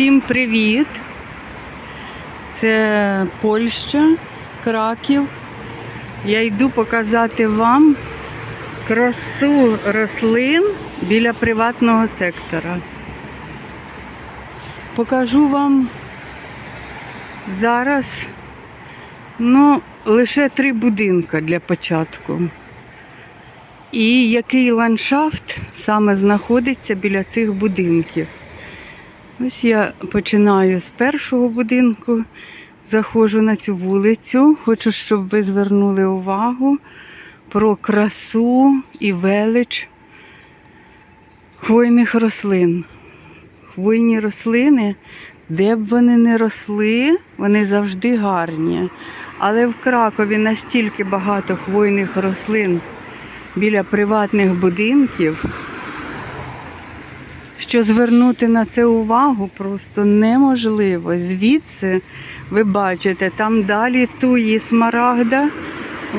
Всім привіт! Це Польща, Краків. Я йду показати вам красу рослин біля приватного сектора. Покажу вам зараз ну, лише три будинки для початку. І який ландшафт саме знаходиться біля цих будинків. Ось я починаю з першого будинку, заходжу на цю вулицю. Хочу, щоб ви звернули увагу про красу і велич хвойних рослин. Хвойні рослини, де б вони не росли, вони завжди гарні. Але в Кракові настільки багато хвойних рослин біля приватних будинків що звернути на це увагу просто неможливо. Звідси ви бачите, там далі туї смарагда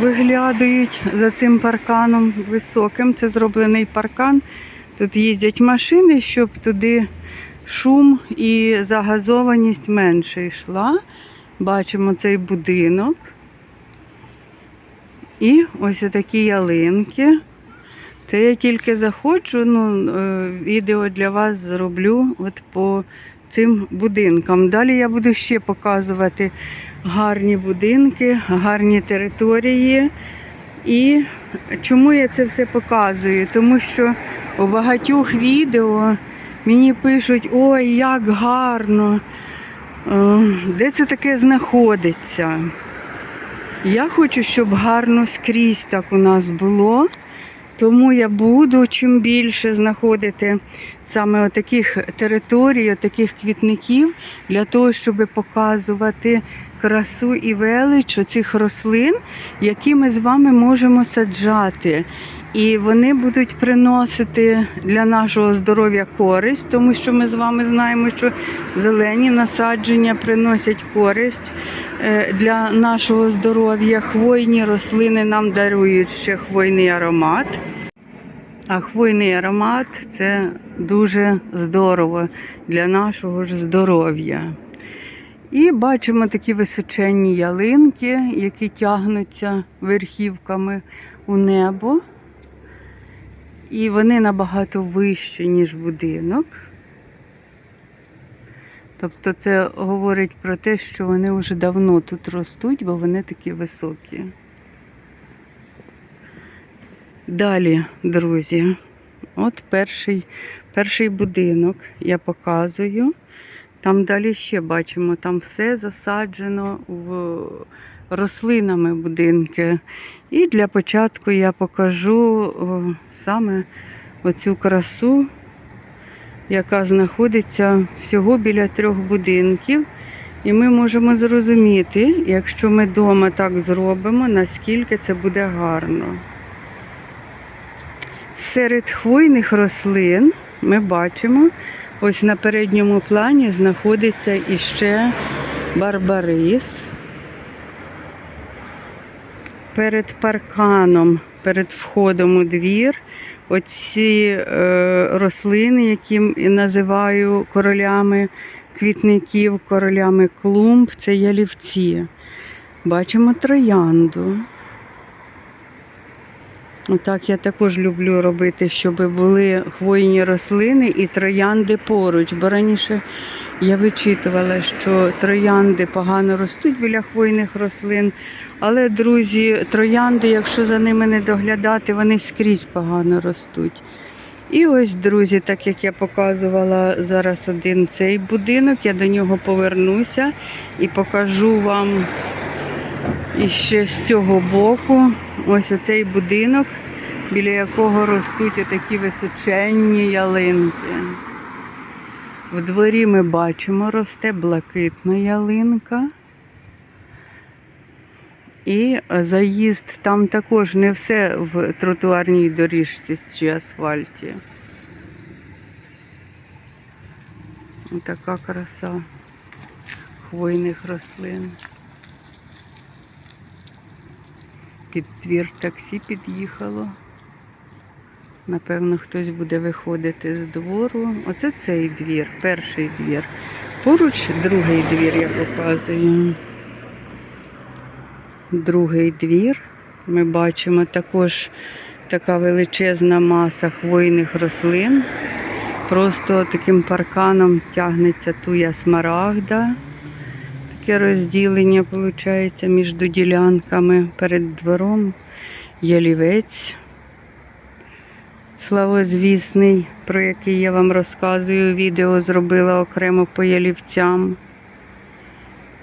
виглядають за цим парканом високим. Це зроблений паркан. Тут їздять машини, щоб туди шум і загазованість менше йшла. Бачимо цей будинок. І ось такі ялинки. Це я тільки заходжу, ну, е, відео для вас зроблю от по цим будинкам. Далі я буду ще показувати гарні будинки, гарні території. І чому я це все показую? Тому що у багатьох відео мені пишуть, ой, як гарно, е, де це таке знаходиться. Я хочу, щоб гарно скрізь так у нас було. Тому я буду чим більше знаходити саме таких територій, таких квітників, для того, щоб показувати красу і велич цих рослин, які ми з вами можемо саджати. І вони будуть приносити для нашого здоров'я користь, тому що ми з вами знаємо, що зелені насадження приносять користь е, для нашого здоров'я. Хвойні рослини нам дарують ще хвойний аромат. А хвойний аромат це дуже здорово для нашого ж здоров'я. І бачимо такі височенні ялинки, які тягнуться верхівками у небо. І вони набагато вищі, ніж будинок. Тобто це говорить про те, що вони вже давно тут ростуть, бо вони такі високі. Далі, друзі, от перший, перший будинок я показую. Там далі ще бачимо, там все засаджено в рослинами будинки. І для початку я покажу саме оцю красу, яка знаходиться всього біля трьох будинків. І ми можемо зрозуміти, якщо ми вдома так зробимо, наскільки це буде гарно. Серед хвойних рослин ми бачимо, ось на передньому плані знаходиться іще барбарис. Перед парканом, перед входом у двір, оці е, рослини, які називаю королями квітників, королями клумб, це ялівці. Бачимо троянду. Так, я також люблю робити, щоб були хвойні рослини і троянди поруч. Бо раніше я вичитувала, що троянди погано ростуть біля хвойних рослин. Але, друзі, троянди, якщо за ними не доглядати, вони скрізь погано ростуть. І ось, друзі, так як я показувала зараз один цей будинок, я до нього повернуся і покажу вам іще з цього боку ось оцей будинок, біля якого ростуть отакі височенні ялинки. В дворі ми бачимо, росте блакитна ялинка. І заїзд там також не все в тротуарній доріжці чи асфальті. Така краса хвойних рослин. Під двір таксі під'їхало. Напевно, хтось буде виходити з двору. Оце цей двір, перший двір. Поруч другий двір я показую. Другий двір. Ми бачимо також така величезна маса хвойних рослин. Просто таким парканом тягнеться туя смарагда. Таке розділення виходить між ділянками перед двором. Ялівець славозвісний, про який я вам розказую. Відео зробила окремо по ялівцям.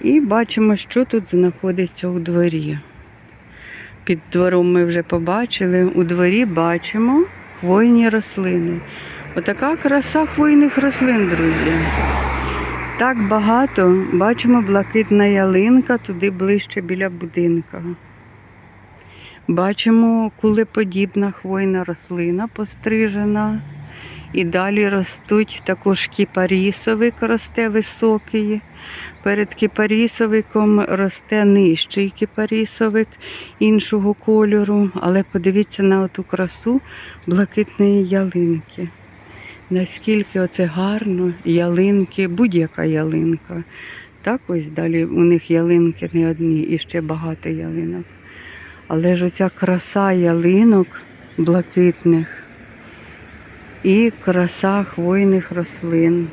І бачимо, що тут знаходиться у дворі. Під двором ми вже побачили. У дворі бачимо хвойні рослини. Отака краса хвойних рослин, друзі. Так багато. Бачимо блакитна ялинка туди ближче біля будинка. Бачимо кулеподібна хвойна рослина пострижена. І далі ростуть також кіпарісовик росте високий. Перед кіпарісовиком росте нижчий кіпарісовик іншого кольору. Але подивіться на оту красу блакитної ялинки. Наскільки оце гарно, ялинки, будь-яка ялинка. Так ось далі у них ялинки не одні, і ще багато ялинок. Але ж оця краса ялинок блакитних і краса хвойних рослин.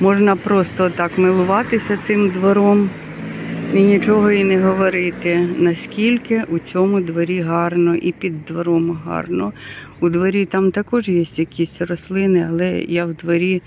Можна просто так милуватися цим двором і нічого і не говорити, наскільки у цьому дворі гарно і під двором гарно. У дворі там також є якісь рослини, але я в дворі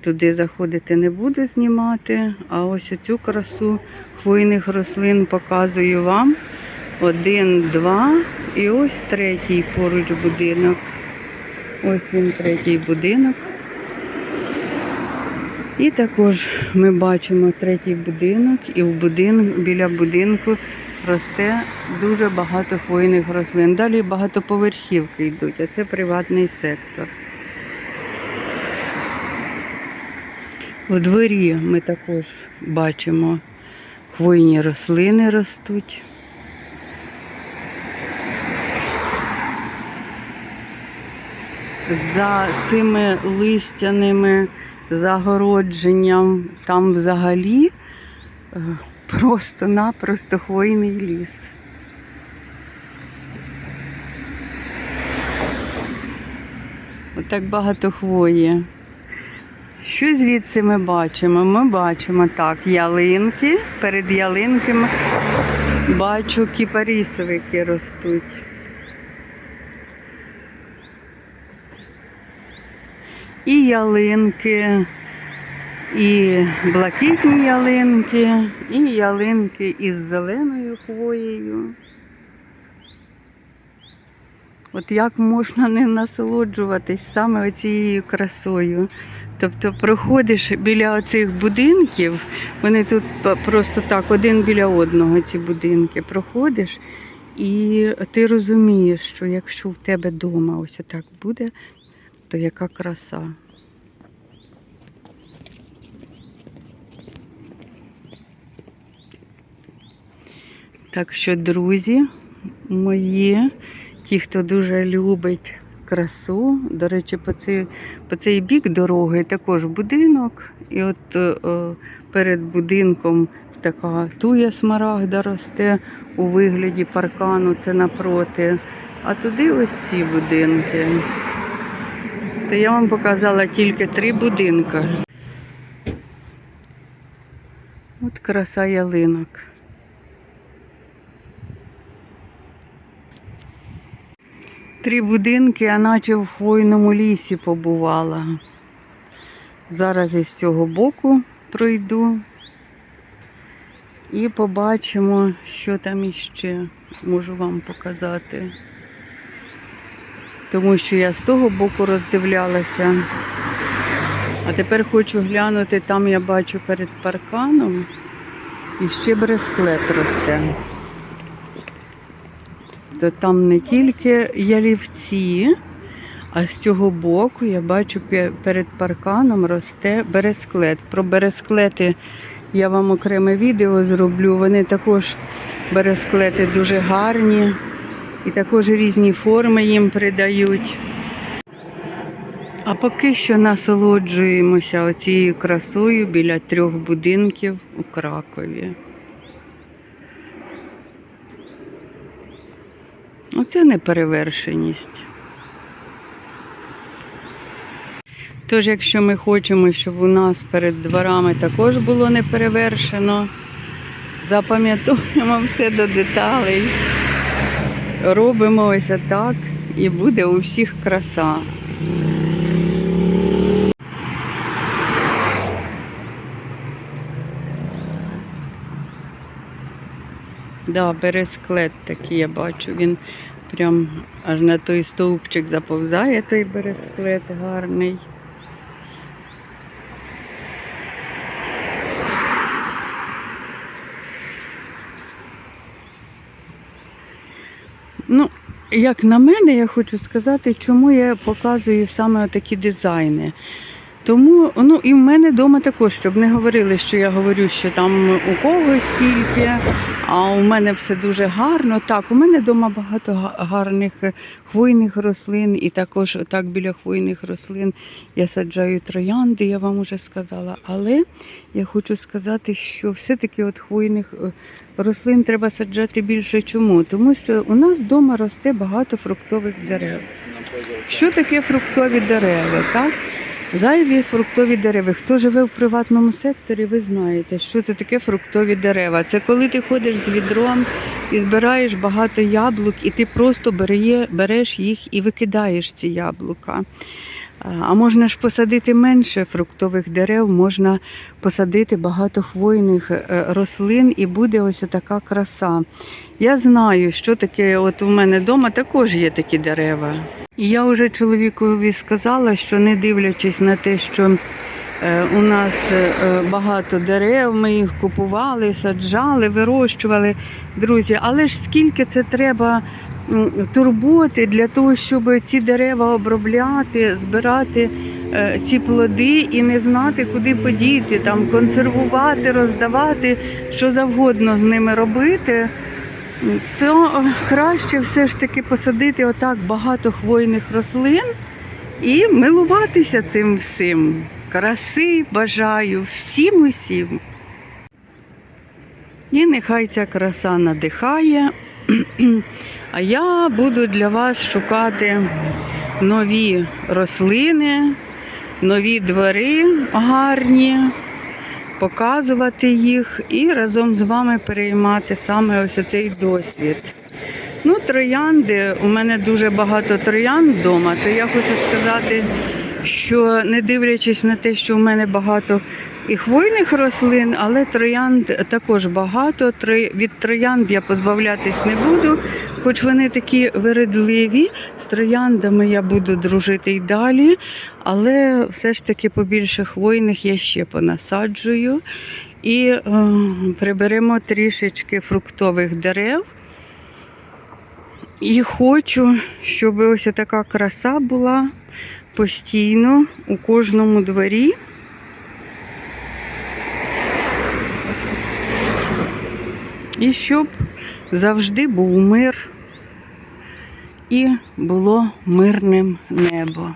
туди заходити не буду знімати. А ось цю красу хвойних рослин показую вам. Один, два і ось третій поруч будинок. Ось він третій будинок. І також ми бачимо третій будинок, і в будинку, біля будинку росте дуже багато хвойних рослин. Далі багатоповерхівки йдуть, а це приватний сектор. У дворі ми також бачимо хвойні рослини ростуть. За цими листяними загородженням там взагалі е, просто-напросто хвойний ліс. Отак багато хвої. Що звідси ми бачимо? Ми бачимо так, ялинки, перед ялинками бачу кіпарісовики ростуть. І ялинки, і блакитні ялинки, і ялинки із зеленою хвоєю. От як можна не насолоджуватись саме цією красою. Тобто проходиш біля оцих будинків, вони тут просто так, один біля одного ці будинки проходиш, і ти розумієш, що якщо в тебе вдома ось так буде, то яка краса. Так що, друзі мої, ті, хто дуже любить красу, до речі, по цей, по цей бік дороги також будинок. І от е, перед будинком така туя смарагда росте у вигляді паркану, це напроти. А туди ось ці будинки. То я вам показала тільки три будинки. От краса ялинок. Три будинки, а наче в хвойному лісі побувала. Зараз із цього боку пройду і побачимо, що там іще можу вам показати. Тому що я з того боку роздивлялася. А тепер хочу глянути, там я бачу перед парканом і ще бересклет росте. То там не тільки ялівці, а з цього боку я бачу перед парканом росте бересклет. Про бересклети я вам окреме відео зроблю. Вони також бересклети дуже гарні. І також різні форми їм придають. А поки що насолоджуємося оцією красою біля трьох будинків у Кракові. Оце неперевершеність. Тож, якщо ми хочемо, щоб у нас перед дворами також було неперевершено, запам'ятовуємо все до деталей, робимо ось так і буде у всіх краса. Да, бересклет такий я бачу. Він прям аж на той стовпчик заповзає той бересклет гарний. Ну, як на мене, я хочу сказати, чому я показую саме такі дизайни. Тому ну і в мене вдома також, щоб не говорили, що я говорю, що там у когось тільки, а у мене все дуже гарно. Так, у мене вдома багато гарних е, хвойних рослин, і також так біля хвойних рослин я саджаю троянди, я вам уже сказала. Але я хочу сказати, що все-таки от хвойних е, рослин треба саджати більше. Чому? Тому що у нас вдома росте багато фруктових дерев. Що таке фруктові дерева? Так? Зайві фруктові дерева. Хто живе в приватному секторі, ви знаєте, що це таке фруктові дерева. Це коли ти ходиш з відром і збираєш багато яблук, і ти просто береш їх і викидаєш ці яблука. А можна ж посадити менше фруктових дерев, можна посадити багато хвойних е, рослин, і буде ось така краса. Я знаю, що таке, от у мене вдома також є такі дерева. І я вже чоловікові сказала, що не дивлячись на те, що е, у нас е, багато дерев, ми їх купували, саджали, вирощували, друзі, але ж скільки це треба турботи для того, щоб ці дерева обробляти, збирати е, ці плоди і не знати, куди подіти, там консервувати, роздавати, що завгодно з ними робити то краще все ж таки посадити отак багато хвойних рослин і милуватися цим всім. Краси бажаю всім усім. І нехай ця краса надихає. А я буду для вас шукати нові рослини, нові двори гарні показувати їх і разом з вами переймати саме ось цей досвід. Ну, троянди, у мене дуже багато троянд вдома, то я хочу сказати, що не дивлячись на те, що у мене багато і хвойних рослин, але троянд також багато. Від троянд я позбавлятись не буду, хоч вони такі вередливі. З трояндами я буду дружити й далі, але все ж таки побільше хвойних я ще понасаджую. І е, приберемо трішечки фруктових дерев. І хочу, щоб ось така краса була постійно у кожному дворі. І щоб завжди був мир і було мирним небо.